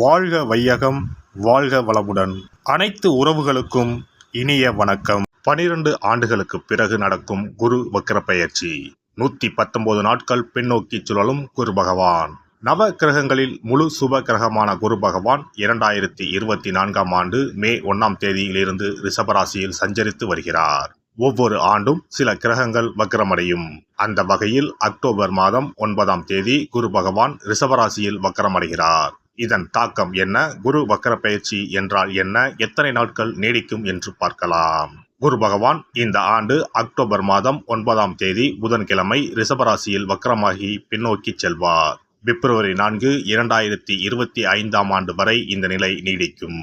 வாழ்க வையகம் வாழ்க வளமுடன். அனைத்து உறவுகளுக்கும் இனிய வணக்கம். பனிரெண்டு ஆண்டுகளுக்கு பிறகு நடக்கும் குரு வக்கர பயிற்சி. நூத்தி பத்தொன்பது நாட்கள் பின்னோக்கி சுழலும் குரு பகவான். நவ கிரகங்களில் முழு சுப கிரகமான குரு பகவான் இரண்டாயிரத்தி இருபத்தி நான்காம் ஆண்டு மே ஒன்னாம் தேதியிலிருந்து ரிஷபராசியில் சஞ்சரித்து வருகிறார். ஒவ்வொரு ஆண்டும் சில கிரகங்கள் வக்கரமடையும் அந்த வகையில் அக்டோபர் மாதம் ஒன்பதாம் தேதி குரு பகவான் ரிஷபராசியில் வக்கரமடைகிறார் இதன் தாக்கம் என்ன? குரு வக்கர பயிற்சி என்றால் என்ன? எத்தனை நாட்கள் நீடிக்கும் என்று பார்க்கலாம். குரு பகவான் இந்த ஆண்டு அக்டோபர் மாதம் ஒன்பதாம் தேதி புதன்கிழமை ரிஷபராசியில் வக்கரமாகி பின்னோக்கி செல்வார். பிப்ரவரி நான்கு இரண்டாயிரத்தி இருபத்தி ஐந்தாம் ஆண்டு வரை இந்த நிலை நீடிக்கும்.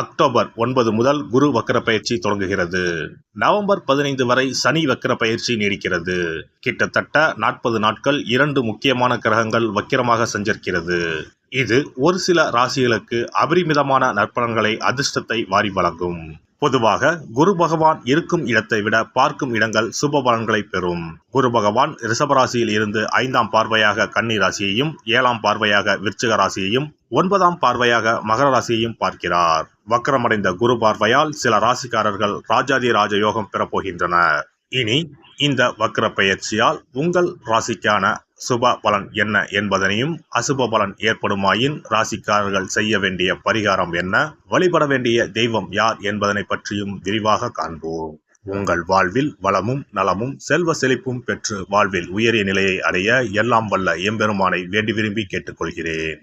அக்டோபர் ஒன்பது முதல் குரு வக்கர பயிற்சி தொடங்குகிறது. நவம்பர் பதினைந்து வரை சனி வக்கர பயிற்சி நீடிக்கிறது. கிட்டத்தட்ட நாற்பது நாட்கள் இரண்டு முக்கியமான கிரகங்கள் வக்கிரமாக சஞ்சரிக்கிறது. இது ஒரு சில ராசிகளுக்கு அபரிமிதமான நற்பலன்களை அதிர்ஷ்டத்தை வாரி வழங்கும். பொதுவாக குரு பகவான் இருக்கும் இடத்தை விட பார்க்கும் இடங்கள் சுப பலன்களை பெறும். குரு பகவான் ரிஷபராசியில் இருந்து ஐந்தாம் பார்வையாக கன்னி ராசியையும் ஏழாம் பார்வையாக விருச்சிக ராசியையும் ஒன்பதாம் பார்வையாக மகர ராசியையும் பார்க்கிறார். வக்கரமடைந்த குரு பார்வையால் சில ராசிக்காரர்கள் ராஜாதி ராஜ யோகம் பெறப்போகின்றனர். இனி இந்த வக்ர பயிற்சியால் உங்கள் ராசிக்கான சுப பலன் என்ன என்பதனையும் அசுப பலன் ஏற்படுமாயின் ராசிக்காரர்கள் செய்ய வேண்டிய பரிகாரம் என்ன? வழிபட வேண்டிய தெய்வம் யார் என்பதனை பற்றியும் விரிவாக காண்போம். உங்கள் வாழ்வில் வளமும் நலமும் செல்வ செழிப்பும் பெற்று வாழ்வில் உயரிய நிலையை அடைய எல்லாம் வல்ல எம்பெருமானை வேண்டி விரும்பி கேட்டுக்கொள்கிறேன்.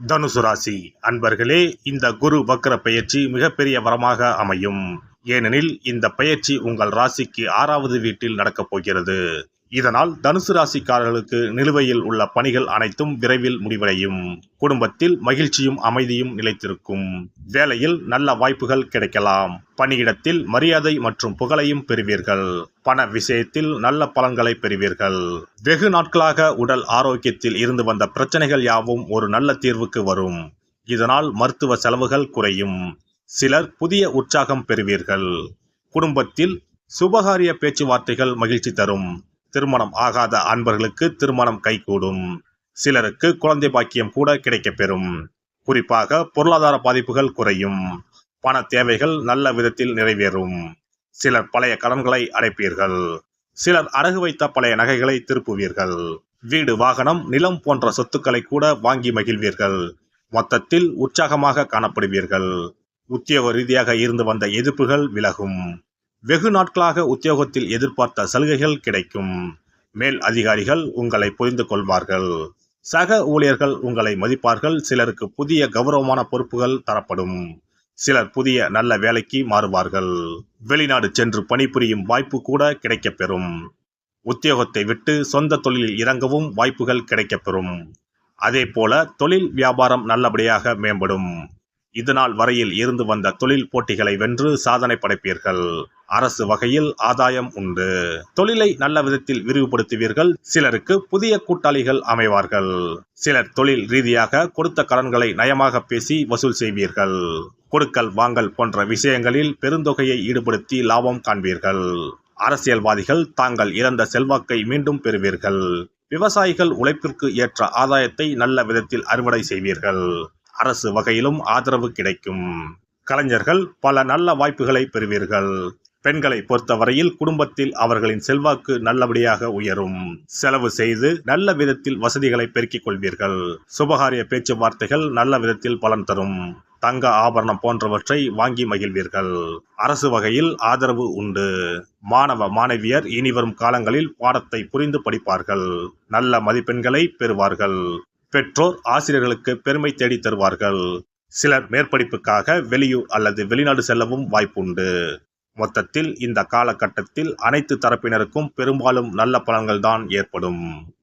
தனுசு ராசி அன்பர்களே இந்த குரு வக்கர பயிற்சி மிகப்பெரிய வரமாக அமையும். ஏனெனில் இந்த பயிற்சி உங்கள் ராசிக்கு ஆறாவது வீட்டில் நடக்கப் போகிறது. இதனால் தனுசு ராசிக்காரர்களுக்கு நிலுவையில் உள்ள பணிகள் அனைத்தும் விரைவில் முடிவடையும். குடும்பத்தில் மகிழ்ச்சியும் அமைதியும் நிலைத்திருக்கும். வேலையில் நல்ல வாய்ப்புகள் கிடைக்கலாம். பணியிடத்தில் மரியாதை மற்றும் புகழையும் பெறுவீர்கள். பண விஷயத்தில் நல்ல பலன்களை பெறுவீர்கள். வெகு நாட்களாக உடல் ஆரோக்கியத்தில் இருந்து வந்த பிரச்சனைகள் யாவும் ஒரு நல்ல தீர்வுக்கு வரும். இதனால் மருத்துவ செலவுகள் குறையும். சிலர் புதிய உற்சாகம் பெறுவீர்கள். குடும்பத்தில் சுபகாரிய பேச்சுவார்த்தைகள் மகிழ்ச்சி தரும். திருமணம் ஆகாத அன்பர்களுக்கு திருமணம் கைகூடும். சிலருக்கு குழந்தை பாக்கியம் கூட கிடைக்கப்பெறும் குறிப்பாக பொருளாதார பாதிப்புகள் குறையும். பண தேவைகள் நல்ல விதத்தில் நிறைவேறும். சிலர் பழைய கடன்களை அடைப்பீர்கள். சிலர் அடகு வைத்த பழைய நகைகளை திருப்புவீர்கள். வீடு வாகனம் நிலம் போன்ற சொத்துக்களை கூட வாங்கி மகிழ்வீர்கள். மொத்தத்தில் உற்சாகமாக காணப்படுவீர்கள். உத்தியோக ரீதியாக இருந்து வந்த எதிர்ப்புகள் விலகும். வெகு நாட்களாக உத்தியோகத்தில் எதிர்பார்த்த சலுகைகள் கிடைக்கும். மேல் அதிகாரிகள் உங்களை புரிந்து கொள்வார்கள். சக ஊழியர்கள் உங்களை மதிப்பார்கள். சிலருக்கு புதிய கௌரவமான பொறுப்புகள் தரப்படும். சிலர் புதிய நல்ல வேலைக்கு மாறுவார்கள். வெளிநாடு சென்று பணிபுரியும் வாய்ப்பு கூட கிடைக்கப்பெறும். உத்தியோகத்தை விட்டு சொந்த தொழிலில் இறங்கவும் வாய்ப்புகள் கிடைக்கப்பெறும். அதே போல தொழில் வியாபாரம் நல்லபடியாக மேம்படும். இதுநாள் வரையில் இருந்து வந்த தொழில் போட்டிகளை வென்று சாதனை படைப்பீர்கள். அரசு வகையில் ஆதாயம் உண்டு. தொழிலை நல்ல விதத்தில் விரிவுபடுத்துவீர்கள். சிலருக்கு புதிய கூட்டாளிகள் அமைவார்கள். சிலர் தொழில் ரீதியாக கொடுத்த கடன்களை நயமாக பேசி வசூல் செய்வீர்கள். கொடுக்கல் வாங்கல் போன்ற விஷயங்களில் பெருந்தொகையை ஈடுபடுத்தி லாபம் காண்பீர்கள். அரசியல்வாதிகள் தாங்கள் இழந்த செல்வாக்கை மீண்டும் பெறுவீர்கள். விவசாயிகள் உழைப்பிற்கு ஏற்ற ஆதாயத்தை நல்ல விதத்தில் அறுவடை செய்வீர்கள். அரசு வகையிலும் ஆதரவு கிடைக்கும். கலைஞர்கள் பல நல்ல வாய்ப்புகளை பெறுவீர்கள். பெண்களை பொறுத்தவரையில் குடும்பத்தில் அவர்களின் செல்வாக்கு நல்லபடியாக உயரும். செலவு செய்து நல்ல விதத்தில் வசதிகளை பெருக்கிக் கொள்வீர்கள். சுபகாரிய பேச்சுவார்த்தைகள் நல்ல விதத்தில் பலன் தரும். தங்க ஆபரணம் போன்றவற்றை வாங்கி மகிழ்வீர்கள். அரசு வகையில் ஆதரவு உண்டு. மாணவ மாணவியர் இனிவரும் காலங்களில் பாடத்தை புரிந்து படிப்பார்கள். நல்ல மதிப்பெண்களை பெறுவார்கள். பெற்றோர் ஆசிரியர்களுக்கு பெருமை தேடி தருவார்கள். சிலர் மேற்படிப்புக்காக வெளியூர் அல்லது வெளிநாடு செல்லவும் வாய்ப்புண்டு. மொத்தத்தில் இந்த காலகட்டத்தில் அனைத்து தரப்பினருக்கும் பெரும்பாலும் நல்ல பலன்கள்தான் ஏற்படும்.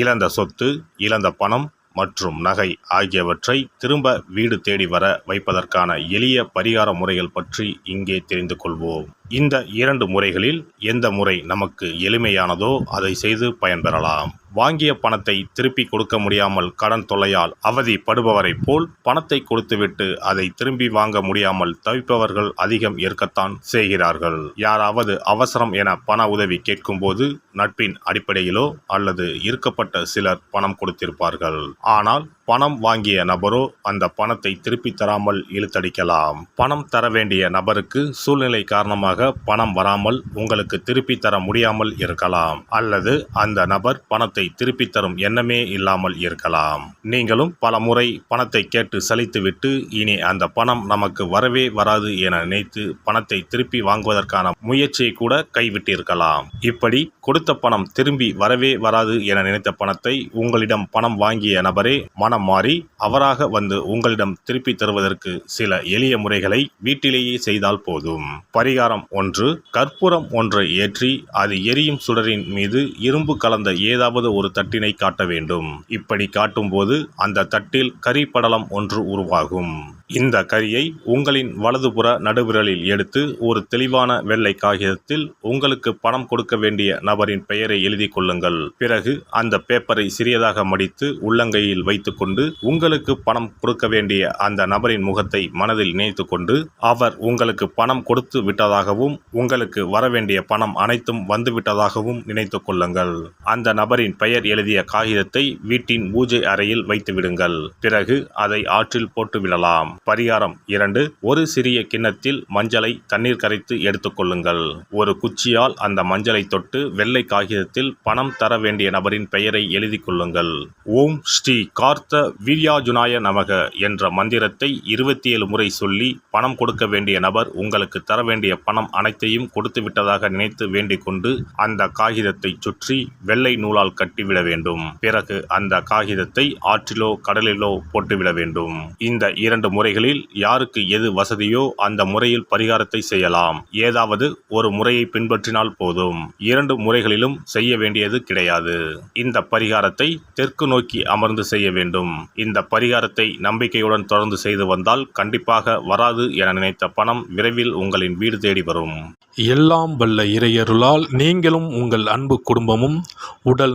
இழந்த சொத்து இழந்த பணம் மற்றும் நகை ஆகியவற்றை திரும்ப வீடு தேடி வர வைப்பதற்கான எளிய பரிகார முறைகள் பற்றி இங்கே தெரிந்து கொள்வோம். இந்த இரண்டு முறைகளில் எந்த முறை நமக்கு எளிமையானதோ அதை செய்து பயன்பெறலாம். வாங்கிய பணத்தை திருப்பி கொடுக்க முடியாமல் கடன் தொல்லையால் அவதிப்படுபவரைப் போல் பணத்தை கொடுத்துவிட்டு அதை திரும்பி வாங்க முடியாமல் தவிப்பவர்கள் அதிகம் இருக்கத்தான் செய்கிறார்கள். யாராவது அவசரம் என பண உதவி கேட்கும்போது நட்பின் அடிப்படையிலோ அல்லது இருக்கப்பட்ட சிலர் பணம் கொடுத்திருப்பார்கள். ஆனால் பணம் வாங்கிய நபரோ அந்த பணத்தை திருப்பி தராமல் இழுத்தடிக்கலாம். பணம் தர வேண்டிய நபருக்கு சூழ்நிலை காரணமாக பணம் வராமல் உங்களுக்கு திருப்பி தர முடியாமல் இருக்கலாம். அல்லது அந்த நபர் பணத்தை திருப்பித் தரும் எண்ணமே இல்லாமல் இருக்கலாம். நீங்களும் பல முறை பணத்தை கேட்டு சலித்துவிட்டு இனி அந்த பணம் நமக்கு வரவே வராது என நினைத்து பணத்தை திருப்பி வாங்குவதற்கான முயற்சியை கூட கைவிட்டிருக்கலாம். இப்படி கொடுத்த பணம் திரும்பி வரவே வராது என நினைத்த பணத்தை உங்களிடம் பணம் வாங்கிய நபரே மனம் மாறி அவராக வந்து உங்களிடம் திருப்பி தருவதற்கு சில எளிய முறைகளை வீட்டிலேயே செய்தால் போதும். பரிகாரம் ஒன்று கற்பூரம் ஒன்றை ஏற்றி அது எரியும் சுடரின் மீது இரும்பு கலந்த ஏதாவது ஒரு தட்டினை காட்ட வேண்டும். இப்படி காட்டும்போது அந்த தட்டில் கறி படலம் ஒன்று உருவாகும். இந்த கரியை உங்களின் வலதுபுற நடுவிரலில் எடுத்து ஒரு தெளிவான வெள்ளை காகிதத்தில் உங்களுக்கு பணம் கொடுக்க வேண்டிய நபரின் பெயரை எழுதி கொள்ளுங்கள். பிறகு அந்த பேப்பரை சிறியதாக மடித்து உள்ளங்கையில் வைத்துக்கொண்டு உங்களுக்கு பணம் கொடுக்க வேண்டிய அந்த நபரின் முகத்தை மனதில் நினைத்து கொண்டு அவர் உங்களுக்கு பணம் கொடுத்து விட்டதாகவும் உங்களுக்கு வரவேண்டிய பணம் அனைத்தும் வந்துவிட்டதாகவும் நினைத்து கொள்ளுங்கள். அந்த நபரின் பெயர் பெயர் எழுதிய காகிதத்தை வீட்டின் பூஜை அறையில் வைத்து விடுங்கள். பிறகு அதை ஆற்றில் போட்டு விடலாம். பரிகாரம் இரண்டு. ஒரு சிறிய கிண்ணத்தில் மஞ்சளை தண்ணீர் கரைத்து எடுத்துக்கொள்ளுங்கள் ஒரு குச்சியால் அந்த மஞ்சளை தொட்டு வெள்ளை காகிதத்தில் பணம் தர வேண்டிய நபரின் பெயரை எழுதி கொள்ளுங்கள். ஓம் ஸ்ரீ கார்த்த வீரியாஜுனாய நமக என்ற மந்திரத்தை இருபத்தி ஏழு முறை சொல்லி பணம் கொடுக்க வேண்டிய நபர் உங்களுக்கு தர வேண்டிய பணம் அனைத்தையும் கொடுத்து விட்டதாக நினைத்து வேண்டிக் கொண்டு அந்த காகிதத்தை சுற்றி வெள்ளை நூலால் கட்டிவிட வேண்டும். பிறகு அந்த காகிதத்தை ஆற்றிலோ கடலிலோ போட்டுவிட வேண்டும். இந்த இரண்டு முறைகளில் யாருக்கு எது வசதியோ அந்த முறையில் பரிகாரத்தை செய்யலாம். ஏதாவது ஒரு முறையை பின்பற்றினால் போதும். இரண்டு முறைகளிலும் செய்ய வேண்டியது கிடையாது. இந்த பரிகாரத்தை தெற்கு நோக்கி அமர்ந்து செய்ய வேண்டும். இந்த பரிகாரத்தை நம்பிக்கையுடன் தொடர்ந்து செய்து வந்தால் கண்டிப்பாக வராது என நினைத்த பணம் விரைவில் உங்களின் வீடு தேடி வரும். எல்லாம் வல்ல இறையருளால் நீங்களும் உங்கள் அன்பு குடும்பமும் உடல்